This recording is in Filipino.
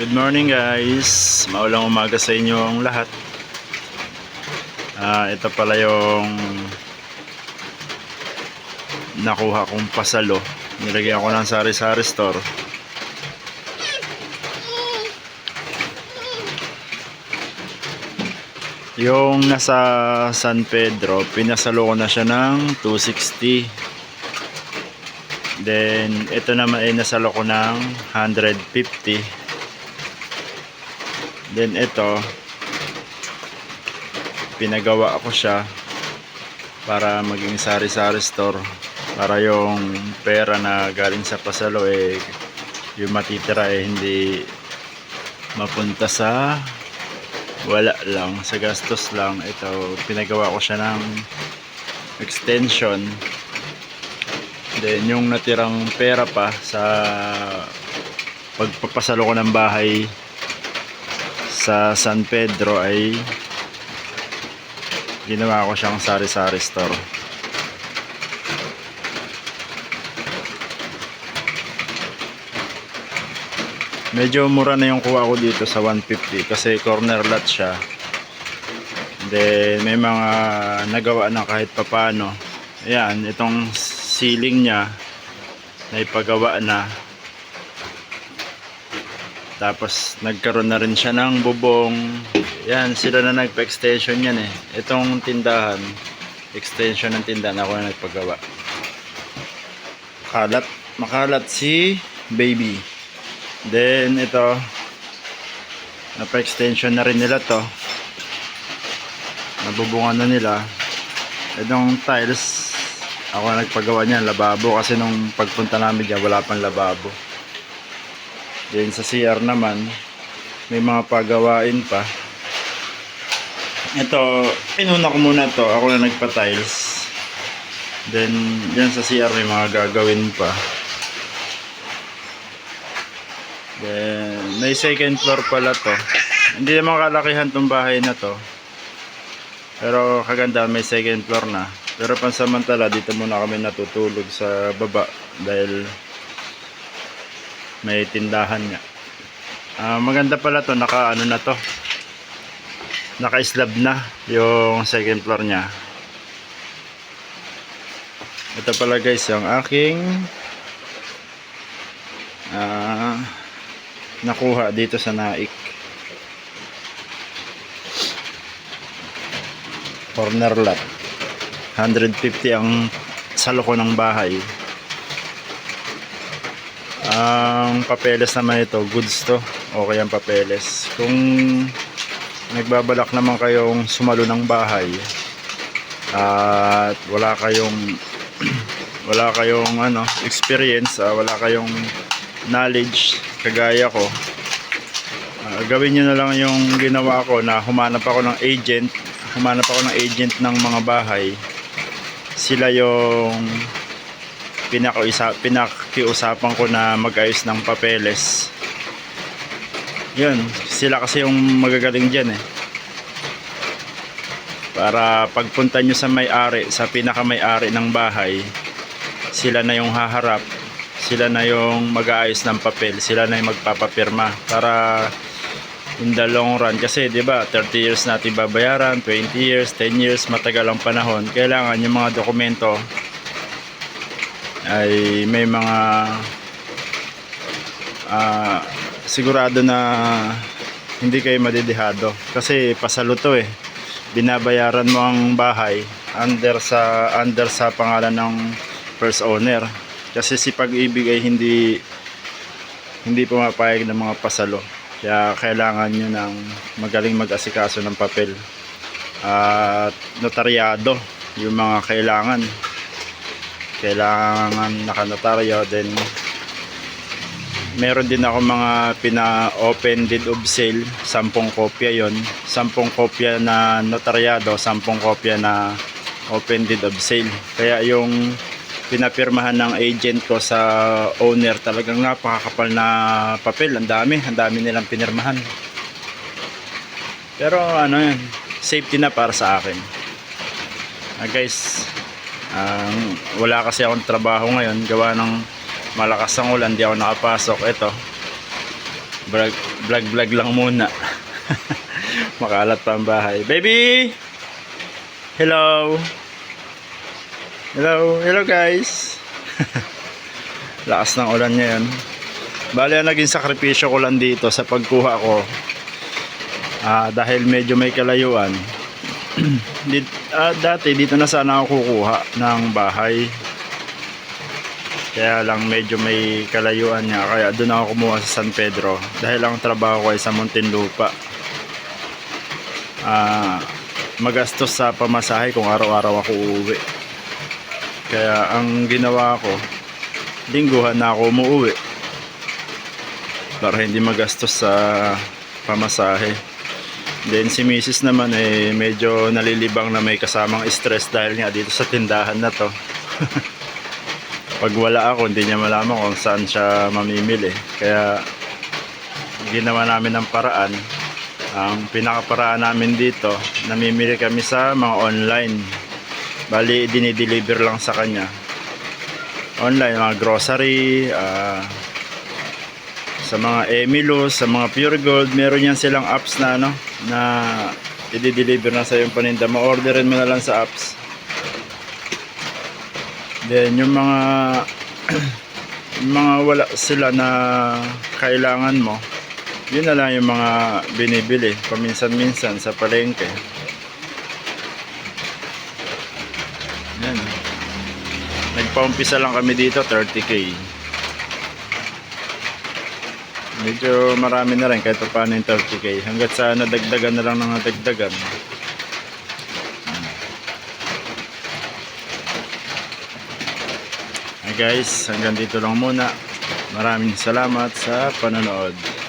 Good morning guys. Maulang umaga sa inyong lahat. Ah, ito pala yung nakuha kong pasalo. Nilagyan ko ng sari-sari store. Yung nasa San Pedro, pinasalo ko na siya ng 260. Then, ito naman ay nasalo ko ng 150. Then ito pinagawa ko siya para maging sari-sari store. Para yung pera na galing sa pasalo eh yung matitira eh hindi mapunta sa wala lang sa gastos lang. Ito pinagawa ko siya ng extension. Then yung natirang pera pa sa pagpapasalo ko ng bahay sa San Pedro ay ginawa ko siyang sari-sari store. Medyo mura na yung kuha ko dito sa 150 kasi corner lot siya. Then may mga nagawa na kahit papano. Ayan, itong ceiling niya na ipagawa na tapos nagkaroon na rin siya ng bubong. Yan, sila na nagpa-extension yan eh. Itong tindahan, extension ng tindahan ako na nagpagawa. Kalat, makalat si baby. Then ito, napa-extension na rin nila to. Nabubungan na nila. Itong tiles, ako na nagpagawa niyan, lababo. Kasi nung pagpunta namin dyan, wala pang lababo. Then sa CR naman, may mga pagawain pa. Ito, inuna ko muna to. Ako na nagpa-tiles. Then, yan sa CR may mga gagawin pa. Then, may second floor pala to. Hindi naman kalakihan tong bahay na to. Pero kaganda, may second floor na. Pero pansamantala, dito muna kami natutulog sa baba. Dahil may tindahan nga. Ah, maganda pala to, naka ano na to. Naka-slab na yung second floor niya. Ito pala guys, yung aking ah, nakuha dito sa Naik. Corner lot. 150 ang ko ng bahay. Ang papeles naman ito, goods to. Okay ang papeles. Kung nagbabalak naman kayong sumalo ng bahay at wala kayong wala kayong ano, experience, ah, wala kayong knowledge kagaya ko. ah, gawin niyo na lang yung ginawa ko na humanap ako ng agent, humanap ako ng agent ng mga bahay. Sila yung pinakaisa, pinakiusapan ko na mag-ayos ng papeles. Yun, sila kasi yung magagaling dyan eh. Para pagpunta nyo sa may-ari, sa pinaka-may-ari ng bahay, sila na yung haharap, sila na yung mag-aayos ng papel, sila na yung magpapapirma para in the long run kasi 'di ba 30 years natin babayaran 20 years 10 years matagal ang panahon kailangan yung mga dokumento ay may mga ah, sigurado na hindi kayo madidihado. Kasi pasalo to eh. Binabayaran mo ang bahay under sa under sa pangalan ng first owner. Kasi si pag-ibig ay hindi hindi pumapayag ng mga pasalo. Kaya kailangan nyo ng magaling mag-asikaso ng papel. At notaryado yung mga kailangan kailangan nakanotaryo then meron din ako mga pina-open deed of sale 10 kopya yon 10 kopya na notaryado 10 kopya na open deed of sale. Kaya yung pinapirmahan ng agent ko sa owner talagang napakakapal na papel. Ang dami ang dami nilang pinirmahan. Pero ano yun safety na para sa akin. Ah, guys ang wala kasi akong trabaho ngayon gawa ng malakas ang ulan di ako nakapasok ito Vlog, vlog, vlog lang muna. Makalat pa ang bahay. Baby! Hello! Hello! Hello guys! Lakas ng ulan ngayon. Bali, ang naging sakripisyo ko lang dito sa pagkuha ko. Ah, dahil medyo may kalayuan. Dit, ah, dati dito na sana ako kukuha ng bahay. Kaya lang medyo may kalayuan niya. Kaya doon ako kumuha sa San Pedro. Dahil ang trabaho ko ay sa Muntinlupa. Ah, magastos sa pamasahe kung araw-araw ako uuwi. Kaya ang ginawa ko, lingguhan na ako umuwi. Para hindi magastos sa pamasahe. Then si Mrs. naman eh medyo nalilibang na may kasamang stress dahil nga dito sa tindahan na to. Pag wala ako, hindi niya malaman kung saan siya mamimili. Kaya ginawa namin ng paraan. Ang pinakaparaan namin dito, namimili kami sa mga online. Bali, dinideliver lang sa kanya. Online, mga grocery, ah, sa mga Emilus, sa mga Pure Gold, meron yan silang apps na ano, na i-deliver na sa yung paninda. Ma-orderin mo na lang sa apps. Then yung mga yung mga wala sila na kailangan mo, yun na lang yung mga binibili paminsan-minsan sa palengke. Yan. Nagpaumpisa lang kami dito, 30k. Medyo marami na rin kahit pa paano yung 30k. Hanggat sa nadagdagan na lang ng nadagdagan. Hey guys, hanggang dito lang muna. Maraming salamat sa panonood.